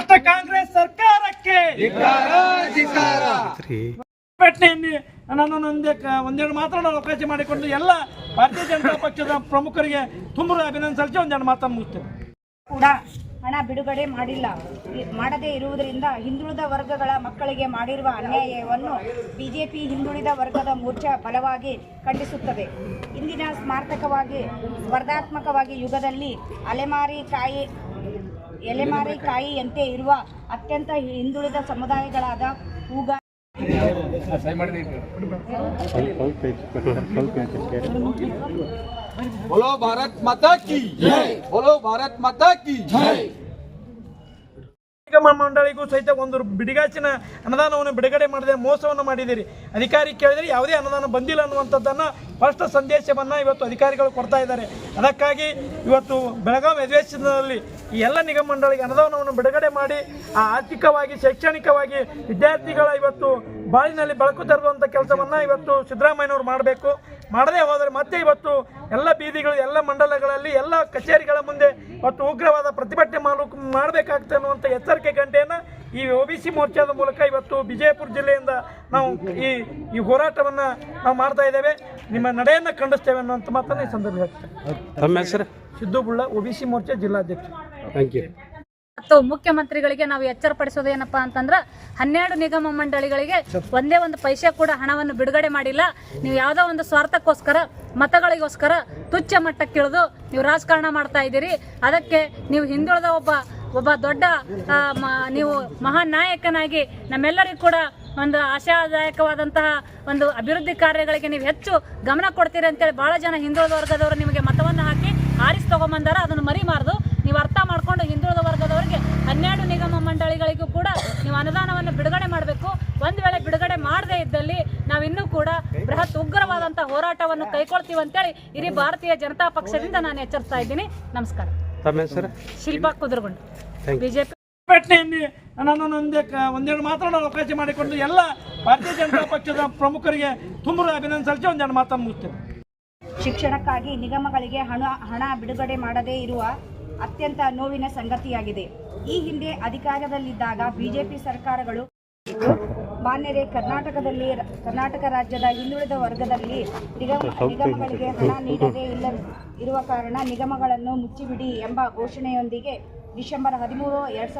ಭ್ರಷ್ಟ ಕಾಂಗ್ರೆಸ್ ಸರ್ಕಾರಕ್ಕೆ. ಪ್ರತಿಭಟನೆಯಲ್ಲಿ ನಾನು ಒಂದೇ ಕ- ಒಂದೆರಡು ಮಾತನಾಡಲು ಅವಕಾಶ ಮಾಡಿಕೊಂಡು ಎಲ್ಲ ಭಾರತೀಯ ಜನತಾ ಪಕ್ಷದ ಪ್ರಮುಖರಿಗೆ ತುಂಬ ಅಭಿನಂದನೆ ಸಲ್ಲಿಸಿ ಒಂದೆರಡು ಮಾತನ್ನು ಮುಗಿಸ್ತೇವೆ ಕೂಡ ಹಣ ಬಿಡುಗಡೆ ಮಾಡಿಲ್ಲ. ಮಾಡದೇ ಇರುವುದರಿಂದ ಹಿಂದುಳಿದ ವರ್ಗಗಳ ಮಕ್ಕಳಿಗೆ ಮಾಡಿರುವ ಅನ್ಯಾಯವನ್ನು ಬಿಜೆಪಿ ಹಿಂದುಳಿದ ವರ್ಗದ ಮೋರ್ಚಾ ಬಲವಾಗಿ ಖಂಡಿಸುತ್ತದೆ. ಇಂದಿನ ಸ್ಮಾರಕವಾಗಿ ಸ್ಪರ್ಧಾತ್ಮಕವಾಗಿ ಯುಗದಲ್ಲಿ ಅಲೆಮಾರಿ ಕಾಯಿ ಎಲೆಮಾರಿ ಕಾಯಿಯಂತೆ ಇರುವ ಅತ್ಯಂತ ಹಿಂದುಳಿದ ಸಮುದಾಯಗಳಾದ ಹೂಗ बोलो भारत माता की जय बोलो भारत माता की जय ನಿಗಮ ಮಂಡಳಿಗೂ ಸಹಿತ ಒಂದು ಬಿಡಿಗಾಚಿನ ಅನುದಾನವನ್ನು ಬಿಡುಗಡೆ ಮಾಡದೆ, ಮೋಸವನ್ನು ಮಾಡಿದ್ದೀರಿ. ಅಧಿಕಾರಿ ಕೇಳಿದರೆ ಯಾವುದೇ ಅನುದಾನ ಬಂದಿಲ್ಲ ಅನ್ನುವಂಥದ್ದನ್ನು ಸ್ಪಷ್ಟ ಸಂದೇಶವನ್ನು ಇವತ್ತು ಅಧಿಕಾರಿಗಳು ಕೊಡ್ತಾ ಇದ್ದಾರೆ. ಅದಕ್ಕಾಗಿ ಇವತ್ತು ಬೆಳಗಾವಿ ಅಧಿವೇಶನದಲ್ಲಿ ಈ ಎಲ್ಲ ನಿಗಮ ಮಂಡಳಿಗೆ ಅನುದಾನವನ್ನು ಬಿಡುಗಡೆ ಮಾಡಿ, ಆ ಆರ್ಥಿಕವಾಗಿ, ಶೈಕ್ಷಣಿಕವಾಗಿ ವಿದ್ಯಾರ್ಥಿಗಳ ಇವತ್ತು ಬಾಳಿನಲ್ಲಿ ಬೆಳಕು ತರುವಂಥ ಕೆಲಸವನ್ನು ಇವತ್ತು ಸಿದ್ದರಾಮಯ್ಯನವರು ಮಾಡಬೇಕು. ಮಾಡದೇ ಹೋದರೆ ಮತ್ತೆ ಇವತ್ತು ಎಲ್ಲ ಬೀದಿಗಳು, ಎಲ್ಲ ಮಂಡಲಗಳಲ್ಲಿ ಎಲ್ಲ ಕಚೇರಿಗಳ ಮುಂದೆ ಇವತ್ತು ಉಗ್ರವಾದ ಪ್ರತಿಭಟನೆ ಮಾಡಲು ಮಾಡಬೇಕಾಗ್ತದೆ ಅನ್ನುವಂಥ ಎಚ್ಚರಿಕೆ ಗಂಟೆಯನ್ನು ಈ ಒ ಬಿ ಸಿ ಮೋರ್ಚಾದ ಮೂಲಕ ಇವತ್ತು ವಿಜಯಪುರ ಜಿಲ್ಲೆಯಿಂದ ನಾವು ಈ ಈ ಹೋರಾಟವನ್ನು ನಾವು ಮಾಡ್ತಾ ಇದ್ದೇವೆ. ನಿಮ್ಮ ನಡೆಯನ್ನು ಖಂಡಿಸ್ತೇವೆ ಅನ್ನುವಂಥ ಮಾತನ್ನು ಈ ಸಂದರ್ಭ ಹೇಳ್ತೇವೆ ತಮ್ಮ ಹೆಸರು? Siddu Bulla O B C Morcha ಜಿಲ್ಲಾಧ್ಯಕ್ಷ. ಥ್ಯಾಂಕ್ ಯು ಮತ್ತು ಮುಖ್ಯಮಂತ್ರಿಗಳಿಗೆ ನಾವು ಎಚ್ಚರಪಡಿಸೋದು ಏನಪ್ಪಾ ಅಂತಂದ್ರೆ ಹನ್ನೆರಡು ನಿಗಮ ಮಂಡಳಿಗಳಿಗೆ ಒಂದೇ ಒಂದು ಪೈಸೆ ಕೂಡ ಹಣವನ್ನು ಬಿಡುಗಡೆ ಮಾಡಿಲ್ಲ. ನೀವು ಯಾವುದೋ ಒಂದು ಸ್ವಾರ್ಥಕ್ಕೋಸ್ಕರ ಮತಗಳಿಗೋಸ್ಕರ ತುಚ್ಛ ಮಟ್ಟಕ್ಕಿಳಿದು ನೀವು ರಾಜಕಾರಣ ಮಾಡ್ತಾ ಇದ್ದೀರಿ. ಅದಕ್ಕೆ ನೀವು ಹಿಂದುಳಿದ ಒಬ್ಬ ಒಬ್ಬ ದೊಡ್ಡ ನೀವು ಮಹಾನ್ ನಾಯಕನಾಗಿ ನಮ್ಮೆಲ್ಲರಿಗೂ ಕೂಡ ಒಂದು ಆಶಾದಾಯಕವಾದಂತಹ ಒಂದು ಅಭಿವೃದ್ಧಿ ಕಾರ್ಯಗಳಿಗೆ ನೀವು ಹೆಚ್ಚು ಗಮನ ಕೊಡ್ತೀರಿ ಅಂತೇಳಿ ಬಹಳ ಜನ ಹಿಂದುಳಿದ ವರ್ಗದವರು ನಿಮಗೆ ಮತವನ್ನು ಹಾಕಿ ಆರಿಸಿ ತಗೊಂಬಂದಾರ. ಅದನ್ನು ಮರಿಬಾರ್ದು ನೀವು ಅರ್ಥ ಮಾಡ್ಕೊಂಡು ಹನ್ನೆರಡು ನಿಗಮ ಮಂಡಳಿಗಳಿಗೂ ಕೂಡ ನೀವು ಅನುದಾನವನ್ನು ಬಿಡುಗಡೆ ಮಾಡಬೇಕು. ಒಂದು ವೇಳೆ ಬಿಡುಗಡೆ ಮಾಡದೇ ಇದ್ದಲ್ಲಿ ನಾವು ಇನ್ನೂ ಕೂಡ ಬೃಹತ್ ಉಗ್ರವಾದಂತಹ ಹೋರಾಟವನ್ನು ಕೈಗೊಳ್ತೀವಿ ಅಂತೇಳಿ ಇಡೀ ಭಾರತೀಯ ಜನತಾ ಪಕ್ಷದಿಂದ ನಾನು ಎಚ್ಚರಿಸ್ತಾ ಇದ್ದೀನಿ. ನಮಸ್ಕಾರ. ಶಿಲ್ಪಾ ಕುದುರ್ಗುಂಡು. ಬಿಜೆಪಿ ಪೇಟೆಯಲ್ಲಿ ನಾನು ಒಂದೇ ಒಂದೆರಡು ಮಾತನಾಡಲು ಅವಕಾಶ ಮಾಡಿಕೊಂಡು ಎಲ್ಲ ಭಾರತೀಯ ಜನತಾ ಪಕ್ಷದ ಪ್ರಮುಖರಿಗೆ ತುಂಬ ಅಭಿನಂದನೆ ಸಲ್ಲಿಸಿ ಒಂದೆರಡು ಮಾತನ್ನು ಮುಗಿಸ್ತೇನೆ. ಶಿಕ್ಷಣಕ್ಕಾಗಿ ನಿಗಮಗಳಿಗೆ ಹಣ ಹಣ ಬಿಡುಗಡೆ ಮಾಡದೇ ಇರುವ ಅತ್ಯಂತ ನೋವಿನ ಸಂಗತಿಯಾಗಿದೆ. ಈ ಹಿಂದೆ ಅಧಿಕಾರದಲ್ಲಿದ್ದಾಗ ಬಿಜೆಪಿ ಸರ್ಕಾರಗಳು ಮಾನ್ಯರೇ ಕರ್ನಾಟಕದಲ್ಲಿ ಕರ್ನಾಟಕ ರಾಜ್ಯದ ಹಿಂದುಳಿದ ವರ್ಗದಲ್ಲಿ ನಿಗಮ ನಿಗಮಗಳಿಗೆ ಹಣ ನೀಡದೇ ಇಲ್ಲ ಇರುವ ಕಾರಣ ನಿಗಮಗಳನ್ನು ಮುಚ್ಚಿಬಿಡಿ ಎಂಬ ಘೋಷಣೆಯೊಂದಿಗೆ ಡಿಸೆಂಬರ್ ಹದಿಮೂರು ಎರಡ್ ಸಾವಿರದ